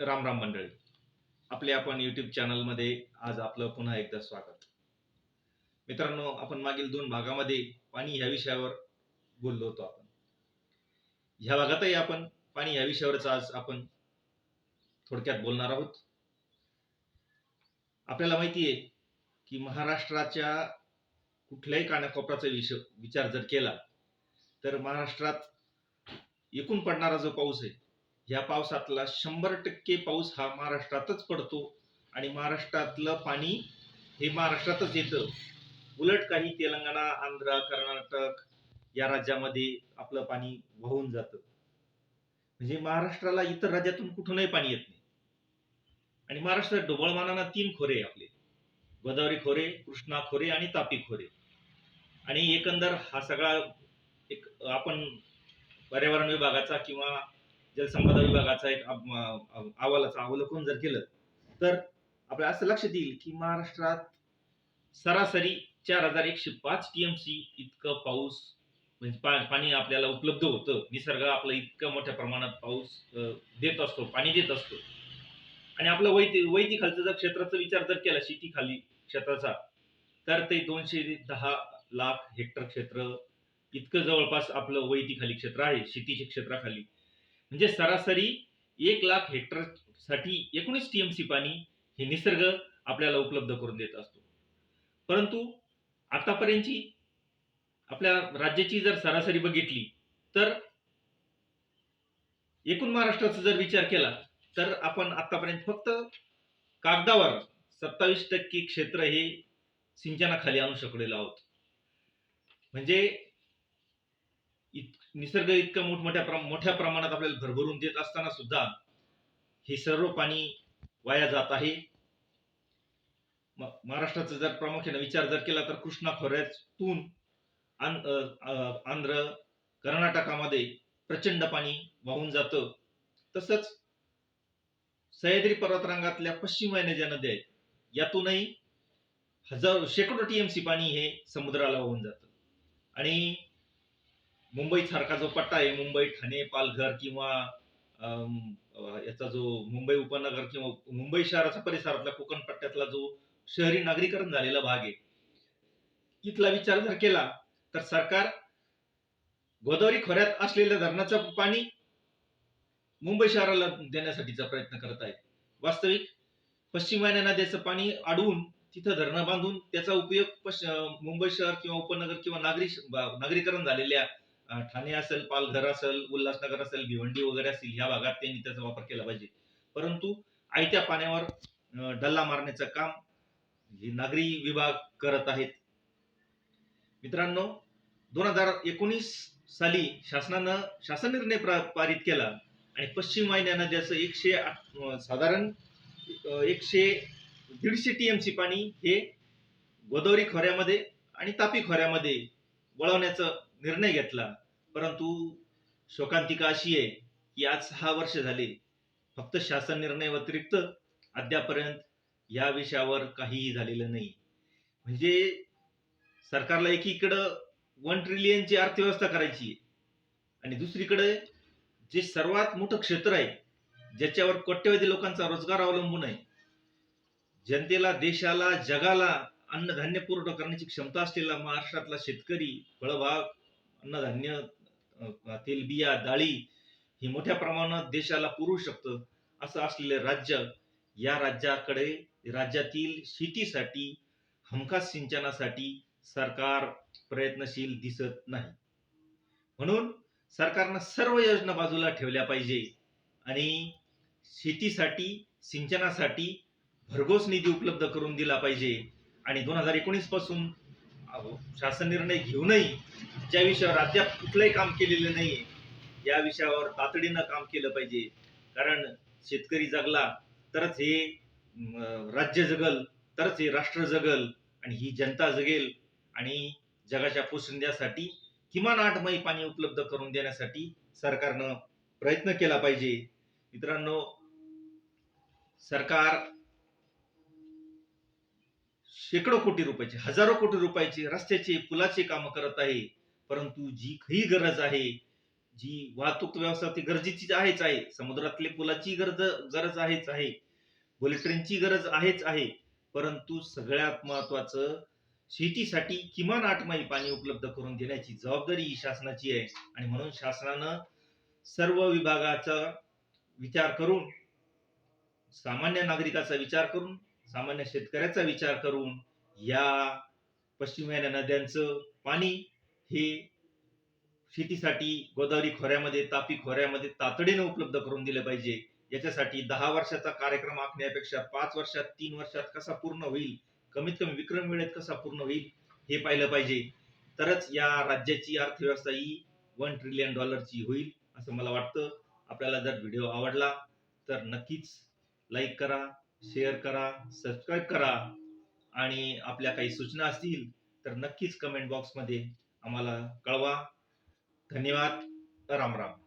राम राम मंडळी. आपले आपण युट्यूब चॅनलमध्ये आज आपलं पुन्हा एकदा स्वागत. मित्रांनो आपण मागील दोन भागामध्ये पाणी ह्या विषयावर बोललो होतो आपण. ह्या भागातही आपण पाणी ह्या विषयावरच आज आपण थोडक्यात बोलणार आहोत. आपल्याला माहिती आहे की महाराष्ट्राच्या कुठल्याही कानाकोपऱ्याचा विषय विचार जर केला तर महाराष्ट्रात एकूण पडणारा जो पाऊस आहे ह्या पावसातला शंभर टक्के पाऊस हा महाराष्ट्रातच पडतो आणि महाराष्ट्रातलं पाणी हे महाराष्ट्रातच येतं. उलट काही तेलंगणा आंध्र कर्नाटक या राज्यामध्ये आपलं पाणी वाहून जातं. म्हणजे महाराष्ट्राला इतर राज्यातून कुठूनही पाणी येत नाही. आणि महाराष्ट्रात ढोबळमानानं तीन खोरे आपले. गोदावरी खोरे कृष्णा खोरे आणि तापी खोरे. आणि एकंदर हा सगळा एक आपण पर्यावरण विभागाचा किंवा जलसंपदा विभागाचा एक अहवालाचं अवलोकन जर केलं तर आपल्या असं लक्षात येईल की महाराष्ट्रात सरासरी चार हजार एकशे पाच टीएमसी इतकं पाऊस म्हणजे पा- पाणी आपल्याला उपलब्ध होतं. निसर्ग आपलं इतकं मोठ्या प्रमाणात पाऊस देत असतो पाणी देत असतो. आणि आपलं वैती वैती जर क्षेत्राचा विचार जर केला शेतीखाली क्षेत्राचा तर ते दोनशे दहा लाख हेक्टर क्षेत्र इतकं जवळपास आपलं वैती खाली क्षेत्र आहे शेतीच्या क्षेत्राखाली म्हणजे सरासरी एक लाख हेक्टरसाठी एकोणीस टीएमसी पाणी हे निसर्ग आपल्याला उपलब्ध करून देत असतो. परंतु आतापर्यंतची आपल्या राज्याची जर सरासरी बघितली तर एकूण महाराष्ट्राचा जर विचार केला तर आपण आतापर्यंत फक्त कागदावर सत्तावीस टक्के क्षेत्र हे सिंचनाखाली आणू शकलेलो आहोत. म्हणजे इत- निसर्ग इतकं मोठमोठ्या प्रमा, मोठ्या प्रमाणात आपल्याला भरभरून देत असताना सुद्धा हे सर्व पाणी वाया जात आहे. महाराष्ट्राचा जर प्रामुख्याने विचार जर केला तर कृष्णा खोऱ्यातून आंध्र कर्नाटकामध्ये प्रचंड पाणी वाहून जातं. तसंच सह्याद्री पर्वतरांगातल्या पश्चिम ज्या नद्या आहेत. यातूनही हजारो शेकडो टीएमसी पाणी हे समुद्राला वाहून जातं. आणि मुंबई सारखा जो पट्टा आहे मुंबई ठाणे पालघर किंवा याचा जो मुंबई उपनगर किंवा मुंबई शहराचा परिसरातला कोकण पट्ट्यातला जो शहरी नागरीकरण झालेला भाग आहे इथला विचार जर केला तर सरकार गोदावरी खोऱ्यात असलेल्या धरणाचं पाणी मुंबई शहराला देण्यासाठीचा प्रयत्न करत आहे वास्तविक पश्चिम नद्याचं पाणी अडवून तिथं धरणं बांधून त्याचा उपयोग पश- मुंबई शहर किंवा उपनगर किंवा नागरी नागरीकरण झालेल्या ठाणे असेल पालघर असेल उल्हासनगर असेल भिवंडी वगैरे असतील ह्या भागात त्यांनी त्याचा वापर केला पाहिजे. परंतु आयत्या पाण्यावर डल्ला मारण्याचं काम हे नागरी विभाग करत आहेत. मित्रांनो दोन हजार एकोणीस साली शासनानं शासन निर्णय पारित केला आणि पश्चिम वाहिन्या नद्याचं एकशे आठ- साधारण एकशे दीडशे टी एम सी पाणी हे गोदावरी खोऱ्यामध्ये आणि तापी खोऱ्यामध्ये वळवण्याचं निर्णय घेतला. परंतु शोकांतिका अशी आहे की आज सहा वर्ष झाली. फक्त शासन निर्णय व्यतिरिक्त अद्यापर्यंत या विषयावर काहीही झालेलं नाही. म्हणजे सरकारला एकीकडं वन ट्रिलियनची अर्थव्यवस्था करायची आहे आणि दुसरीकडे जे सर्वात मोठं क्षेत्र आहे ज्याच्यावर कोट्यवधी लोकांचा रोजगार अवलंबून आहे जनतेला देशाला जगाला अन्नधान्य पुरवठा करण्याची क्षमता असलेला महाराष्ट्रातला शेतकरी फळबाग अन्नधान्य तेलबिया डाळी ही मोठ्या प्रमाणात देशाला पुरवू शकतं. असं असलेलं राज्य या राज्याकडे राज्यातील शेतीसाठी हमखास सिंचनासाठी सरकार प्रयत्नशील दिसत नाही. म्हणून सरकारनं सर्व योजना बाजूला ठेवल्या पाहिजे आणि शेतीसाठी सिंचनासाठी भरघोस निधी उपलब्ध करून दिला पाहिजे. आणि दोन हजार एकोणीसपासून शासन निर्णय घेऊनही ज्या विषयावर अद्याप कुठलंही काम केलेलं नाही या विषयावर तातडीनं काम केलं पाहिजे. कारण शेतकरी जगला तरच हे राज्य जगल तरच हे राष्ट्र जगल आणि ही जनता जगेल. आणि जगाच्या पोसंद्यासाठी किमान आठ मै पाणी उपलब्ध करून देण्यासाठी सरकारनं प्रयत्न केला पाहिजे. मित्रांनो सरकार शेकडो कोटी रुपयाची हजारो कोटी रुपयाचे रस्त्याचे पुलाचे कामं करत आहे. परंतु जी काही गरज आहे जी वाहतूक व्यवस्था ती गरजेची आहेच आहे. समुद्रातले पुलाची गरज गरज आहेच आहे. बुलेट ट्रेनची गरज आहेच आहे. परंतु सगळ्यात महत्वाचं शेतीसाठी किमान आठ मैल पाणी उपलब्ध करून देण्याची जबाबदारी ही शासनाची आहे. आणि म्हणून शासनानं सर्व विभागाचा विचार करून सामान्य नागरिकाचा विचार करून सामान्य शेतकऱ्याचा विचार करून या पश्चिमेला नद्यांचं पाणी हे शेतीसाठी गोदावरी खोऱ्यामध्ये तापी खोऱ्यामध्ये तातडीने उपलब्ध करून दिलं पाहिजे. याच्यासाठी दहा वर्षाचा कार्यक्रम आखण्यापेक्षा पाच वर्षात तीन वर्षात कसा पूर्ण होईल कमीत कमी विक्रम वेळेत कसा पूर्ण होईल हे पाहिलं पाहिजे. तरच या राज्याची अर्थव्यवस्था ही वन ट्रिलियन डॉलरची होईल असं मला वाटतं. आपल्याला जर व्हिडिओ आवडला तर नक्कीच लाईक करा. शेअर करा सबस्क्राईब करा आणि आपल्या काही सूचना असतील तर नक्कीच कमेंट बॉक्समध्ये आम्हाला कळवा. धन्यवाद. राम राम.